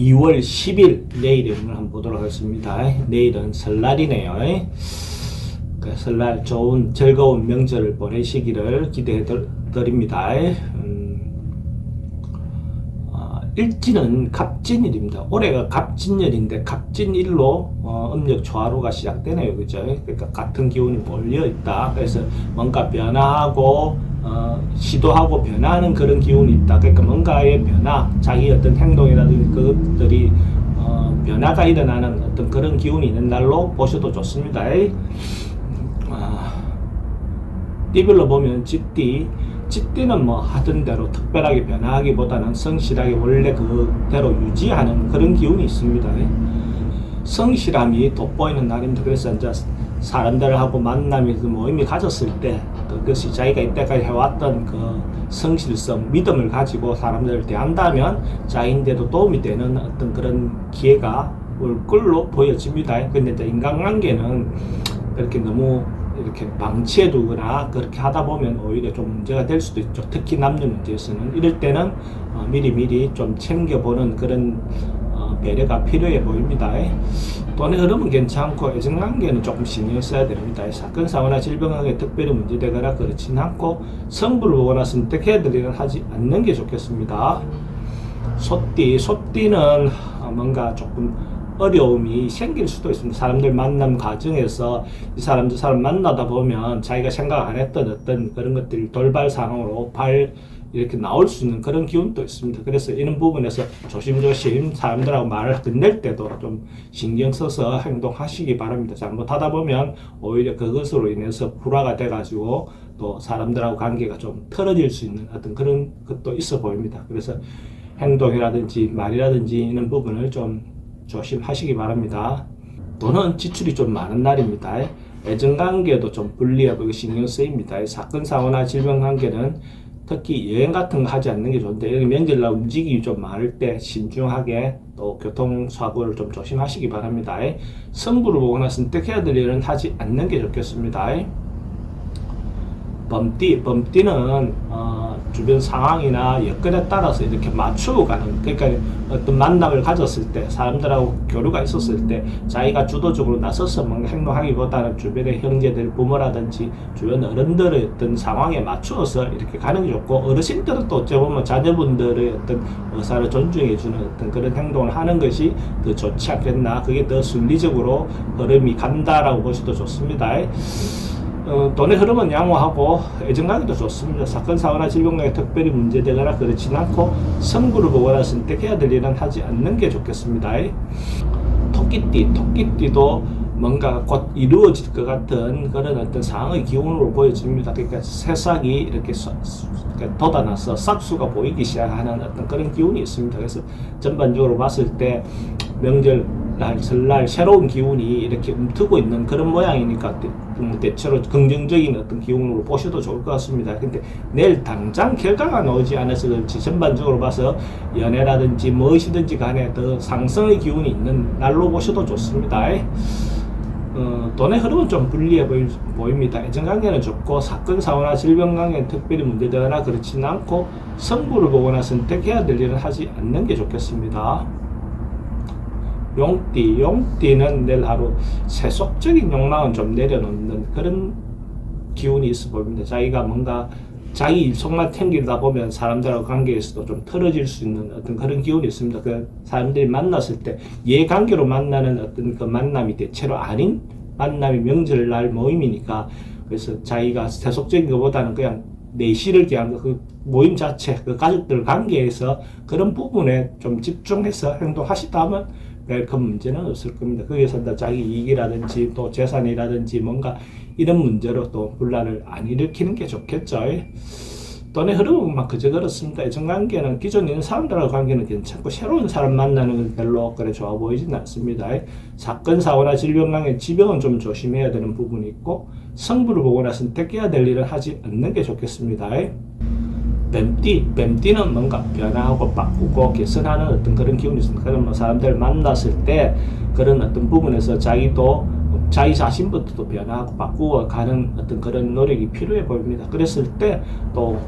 2월 10일 내일의 운을 한번 보도록 하겠습니다. 내일은 설날이네요. 그 설날 좋은 즐거운 명절을 보내시기를 기대해 드- 드립니다. 일지는 갑진일입니다. 올해가 갑진일인데 갑진일로 어, 음력 초하루가 시작되네요. 그죠? 그러니까 같은 기운이 몰려 있다. 그래서 뭔가 변화하고 어, 시도하고 변화하는 그런 기운이 있다. 그러니까 뭔가의 변화, 자기 어떤 행동이라든지 그것들이 어, 변화가 일어나는 어떤 그런 기운이 있는 날로 보셔도 좋습니다. 아, 띠별로 보면 찌띠, 찌띠는 뭐 하던 대로 특별하게 변화하기보다는 성실하게 원래 그대로 유지하는 그런 기운이 있습니다. 성실함이 돋보이는 날입니다. 그래서 이제 사람들하고 만남이 그 모임이 가졌을 때 그것이 자기가 이때까지 해왔던 그 성실성, 믿음을 가지고 사람들을 대한다면 자기인데도 도움이 되는 어떤 그런 기회가 올 걸로 보여집니다. 근데 인간관계는 그렇게 너무 이렇게 방치해 두거나 그렇게 하다 보면 오히려 좀 문제가 될 수도 있죠. 특히 남녀 문제에서는 이럴 때는 어, 미리 미리 좀 챙겨보는 그런 어, 배려가 필요해 보입니다. 돈의 흐름은 괜찮고 애정관계는 조금 신경 써야 됩니다. 사건 사고나 질병하게 특별히 문제되거나 그렇진 않고 성부를 보거나 선택해야 될 일은 하지 않는 게 좋겠습니다. 소띠, 소띠는 어, 뭔가 조금 어려움이 생길 수도 있습니다. 사람들 만남 과정에서 이 사람 저 사람 만나다 보면 자기가 생각 안 했던 어떤 그런 것들이 돌발 상황으로 발 이렇게 나올 수 있는 그런 기운도 있습니다. 그래서 이런 부분에서 조심조심 사람들하고 말을 건넬 때도 좀 신경 써서 행동하시기 바랍니다. 잘못하다 보면 오히려 그것으로 인해서 불화가 돼가지고 또 사람들하고 관계가 좀 틀어질 수 있는 어떤 그런 것도 있어 보입니다. 그래서 행동이라든지 말이라든지 이런 부분을 좀 조심하시기 바랍니다. 돈은 지출이 좀 많은 날입니다. 애정관계도 좀 불리하고 신경 쓰입니다. 사건 사고나 질병 관계는 특히 여행 같은 거 하지 않는 게 좋은데 여기 명절날 움직임이 좀 많을 때 신중하게 또 교통사고를 좀 조심하시기 바랍니다. 성부를 보거나 선택해야 될 일은 하지 않는 게 좋겠습니다. 범띠, 범띠는 어, 주변 상황이나 여건에 따라서 이렇게 맞추고 가는 그러니까 어떤 만남을 가졌을 때 사람들하고 교류가 있었을 때 자기가 주도적으로 나서서 뭔가 행동하기보다는 주변의 형제들 부모라든지 주변 어른들의 어떤 상황에 맞추어서 이렇게 가는 게 좋고 어르신들은 또 어찌 보면 자녀분들의 어떤 의사를 존중해주는 어떤 그런 행동을 하는 것이 더 좋지 않겠나 그게 더 순리적으로 흐름이 간다라고 보셔도 좋습니다. 어, 돈의 흐름은 양호하고 애정관계도 좋습니다. 사건 사고나 질병에 특별히 문제되거나 그렇진 않고 선구를 보거나 선택해야 될 일은 하지 않는 게 좋겠습니다. 토끼띠, 토끼띠도 뭔가 곧 이루어질 것 같은 그런 어떤 상황의 기운으로 보여집니다. 그러니까 새싹이 이렇게 돋아나서 싹수가 보이기 시작하는 어떤 그런 기운이 있습니다. 그래서 전반적으로 봤을 때 명절 날, 설날 새로운 기운이 이렇게 움트고 있는 그런 모양이니까 대- 음, 대체로 긍정적인 어떤 기운으로 보셔도 좋을 것 같습니다. 근데 내일 당장 결과가 나오지 않아서 그렇지 전반적으로 봐서 연애라든지 무엇이든지 간에 더 상승의 기운이 있는 날로 보셔도 좋습니다. 어, 돈의 흐름은 좀 불리해 보이, 보입니다. 애정관계는 좋고 사건 사고나 질병 관계는 특별히 문제되거나 그렇지는 않고 성부를 보거나 선택해야 될 일은 하지 않는 게 좋겠습니다. 용띠, 용띠는 내일 하루 세속적인 욕망은 좀 내려놓는 그런 기운이 있어 보입니다. 자기가 뭔가 자기 입속만 튕기다 보면 사람들하고 관계에서도 좀 틀어질 수 있는 어떤 그런 기운이 있습니다. 그 사람들이 만났을 때 예관계로 만나는 어떤 그 만남이 대체로 아닌 만남이 명절날 모임이니까 그래서 자기가 세속적인 것보다는 그냥 내실을 기한 그 모임 자체, 그 가족들 관계에서 그런 부분에 좀 집중해서 행동하시다면 별 큰 문제는 없을 겁니다. 거기서 또 자기 이익이라든지 또 재산이라든지 뭔가 이런 문제로 또 분란을 안 일으키는 게 좋겠죠. 돈의 흐름은 막 그저 그렇습니다. 애정관계는 기존 있는 사람들하고 관계는 괜찮고 새로운 사람 만나는 건 별로 그래 좋아 보이진 않습니다. 사건 사고나 질병 관계 지병은 좀 조심해야 되는 부분이 있고 성부를 보거나 선택해야 될 일은 하지 않는 게 좋겠습니다. 뱀띠, 뱀띠는 뭔가 변화하고 바꾸고 개선하는 어떤 그런 기운이 있습니다. 그런 뭐 사람들 만났을 때 그런 어떤 부분에서 자기도 자기 자신부터도 변화하고 바꾸어 가는 어떤 그런 노력이 필요해 보입니다. 그랬을 때또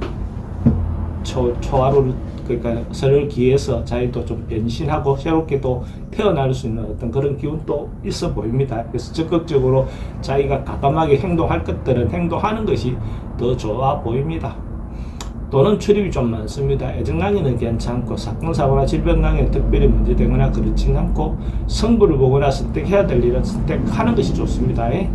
초, 초하루를 그러니까 설을 기해서 자기도 좀 변신하고 새롭게 또 태어날 수 있는 어떤 그런 기운도 있어 보입니다. 그래서 적극적으로 자기가 가감하게 행동할 것들은 행동하는 것이 더 좋아 보입니다. 또는 출입이 좀 많습니다. 애정강의는 괜찮고 사건 사고나 질병 강의는 특별히 문제되거나 그렇진 않고 성부를 보거나 선택해야 될 일은 선택하는 것이 좋습니다. 예?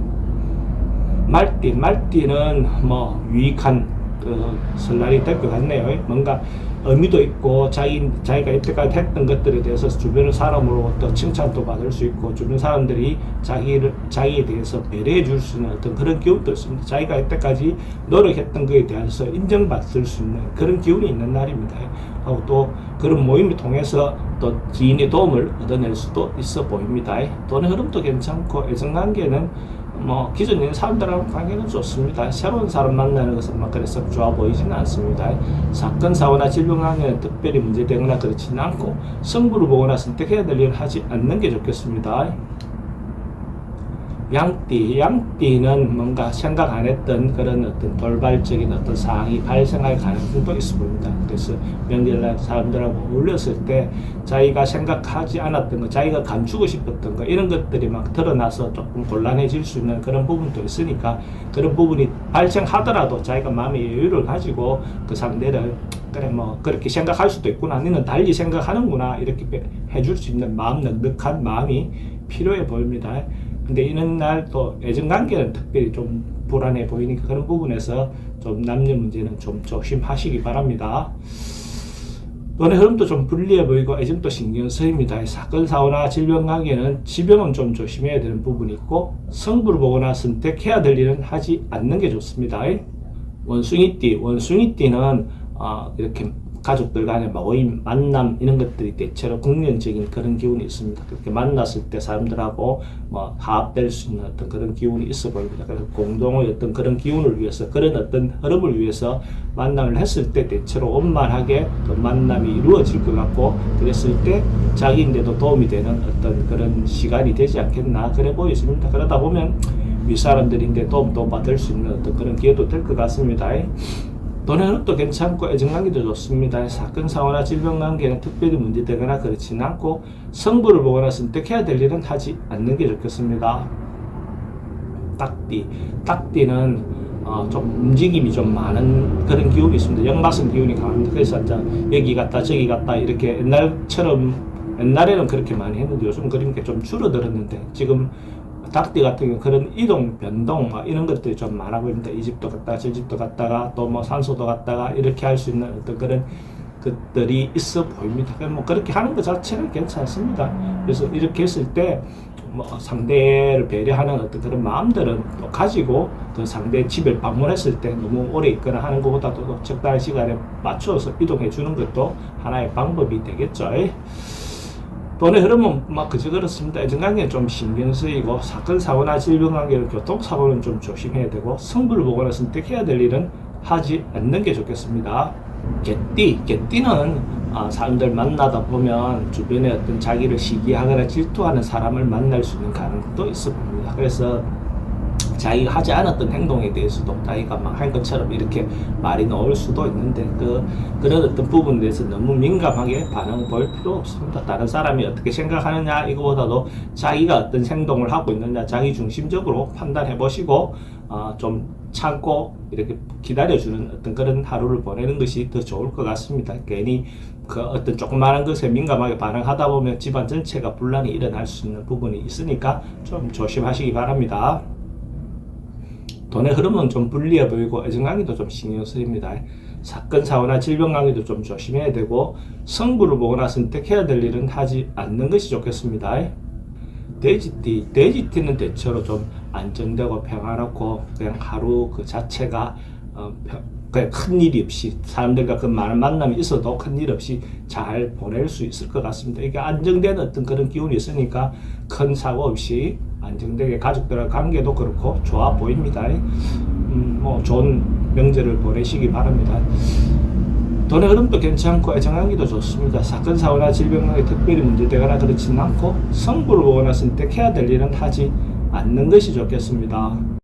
말띠, 말띠는 뭐 유익한 그 설날이 될 것 같네요. 예? 뭔가 의미도 있고 자기 자기가 이때까지 했던 것들에 대해서 주변 사람으로부터 칭찬도 받을 수 있고 주변 사람들이 자기를 자기에 대해서 배려해 줄 수 있는 어떤 그런 기운도 있습니다. 자기가 이때까지 노력했던 것에 대해서 인정받을 수 있는 그런 기운이 있는 날입니다. 하고 또 그런 모임을 통해서 또 지인의 도움을 얻어낼 수도 있어 보입니다. 돈의 흐름도 괜찮고 애정관계는 뭐 기존 있는 사람들하고 관계는 좋습니다. 새로운 사람 만나는 것은 막 그래서 좋아 보이지는 않습니다. 사건 사고나 질병 관계는 특별히 문제되거나 그렇지는 않고 성부를 보거나 선택해야 될 일을 하지 않는 게 좋겠습니다. 양띠, 양띠는 뭔가 생각 안 했던 그런 어떤 돌발적인 어떤 상황이 발생할 가능성도 있어 보입니다. 그래서 명절날 사람들하고 어울렸을 때 자기가 생각하지 않았던 거, 자기가 감추고 싶었던 거, 이런 것들이 막 드러나서 조금 곤란해질 수 있는 그런 부분도 있으니까 그런 부분이 발생하더라도 자기가 마음의 여유를 가지고 그 상대를 그래 뭐 그렇게 생각할 수도 있구나, 너는 달리 생각하는구나 이렇게 해줄 수 있는 마음 넉넉한 마음이 필요해 보입니다. 근데 이런 날 또 애정 관계는 특별히 좀 불안해 보이니까 그런 부분에서 좀 남녀 문제는 좀 조심하시기 바랍니다. 돈의 흐름도 좀 불리해 보이고 애정도 신경 쓰입니다. 사건 사고나 질병 관계는 지병은 좀 조심해야 되는 부분이 있고 성부를 보거나 선택해야 될 일은 하지 않는 게 좋습니다. 원숭이띠, 원숭이띠는 어, 이렇게 가족들 간의 모임, 만남 이런 것들이 대체로 긍정적인 그런 기운이 있습니다. 그렇게 만났을 때 사람들하고 뭐 화합될 수 있는 어떤 그런 기운이 있어 보입니다. 그래서 공동의 어떤 그런 기운을 위해서 그런 어떤 흐름을 위해서 만남을 했을 때 대체로 원만하게 그 만남이 이루어질 것 같고 그랬을 때 자기인데도 도움이 되는 어떤 그런 시간이 되지 않겠나 그래 보이십니다. 그러다 보면 윗사람들인데 도움도 받을 수 있는 어떤 그런 기회도 될 것 같습니다. 돈에는 또 괜찮고 애정관계도 좋습니다. 사건 사고나 질병 관계는 특별히 문제되거나 그렇지는 않고 성부를 보거나 선택해야 될 일은 하지 않는 게 좋겠습니다. 딱띠, 딱띠는 어, 좀 움직임이 좀 많은 그런 기운이 있습니다. 역마성 기운이 강합니다. 그래서 여기 갔다 저기 갔다 이렇게 옛날처럼 옛날에는 그렇게 많이 했는데 요즘 그런 게 좀 줄어들었는데 지금 닭띠 같은 경우 그런 이동 변동 막 이런 것들이 좀 많아 보입니다. 이 집도 갔다가 저 집도 갔다가 또 뭐 산소도 갔다가 이렇게 할 수 있는 어떤 그런 것들이 있어 보입니다. 뭐 그렇게 하는 것 자체는 괜찮습니다. 그래서 이렇게 했을 때 뭐 상대를 배려하는 어떤 그런 마음들은 또 가지고 그 상대 집을 방문했을 때 너무 오래 있거나 하는 것보다도 적당한 시간에 맞추어서 이동해 주는 것도 하나의 방법이 되겠죠. 돈의 흐름은 막 그저 그렇습니다. 애정관계는 좀 신경 쓰이고 사건 사고나 질병 관계는 교통 사고는 좀 조심해야 되고 성부를 보거나 선택해야 될 일은 하지 않는 게 좋겠습니다. 개띠, 개띠는 아, 사람들 만나다 보면 주변에 어떤 자기를 시기하거나 질투하는 사람을 만날 수 있는 가능성도 있어 봅니다. 그래서 자기가 하지 않았던 행동에 대해서도 자기가 막 한 것처럼 이렇게 말이 나올 수도 있는데 그 그런 어떤 부분에 대해서 너무 민감하게 반응 보일 필요 없습니다. 다른 사람이 어떻게 생각하느냐 이거보다도 자기가 어떤 행동을 하고 있느냐 자기 중심적으로 판단해 보시고 어, 좀 참고 이렇게 기다려주는 어떤 그런 하루를 보내는 것이 더 좋을 것 같습니다. 괜히 그 어떤 조그마한 것에 민감하게 반응하다 보면 집안 전체가 분란이 일어날 수 있는 부분이 있으니까 좀 조심하시기 바랍니다. 돈의 흐름은 좀 불리해 보이고 애정관계도 좀 신경 쓰입니다. 사건 사고나 질병 관계도 좀 조심해야 되고 성부를 보거나 선택해야 될 일은 하지 않는 것이 좋겠습니다. 돼지띠, 돼지띠는 대체로 좀 안정되고 평화롭고 그냥 하루 그 자체가 어, 큰 일이 없이 사람들과 그 많은 만남이 있어도 큰 일 없이 잘 보낼 수 있을 것 같습니다. 이게 안정된 어떤 그런 기운이 있으니까 큰 사고 없이 안정되게 가족들과 관계도 그렇고 좋아 보입니다. 음, 뭐 좋은 명절을 보내시기 바랍니다. 돈의 흐름도 괜찮고 애정하기도 좋습니다. 사건 사고나 질병에 특별히 문제되거나 그렇지는 않고 성부를 보거나 선택해야 될 일은 하지 않는 것이 좋겠습니다.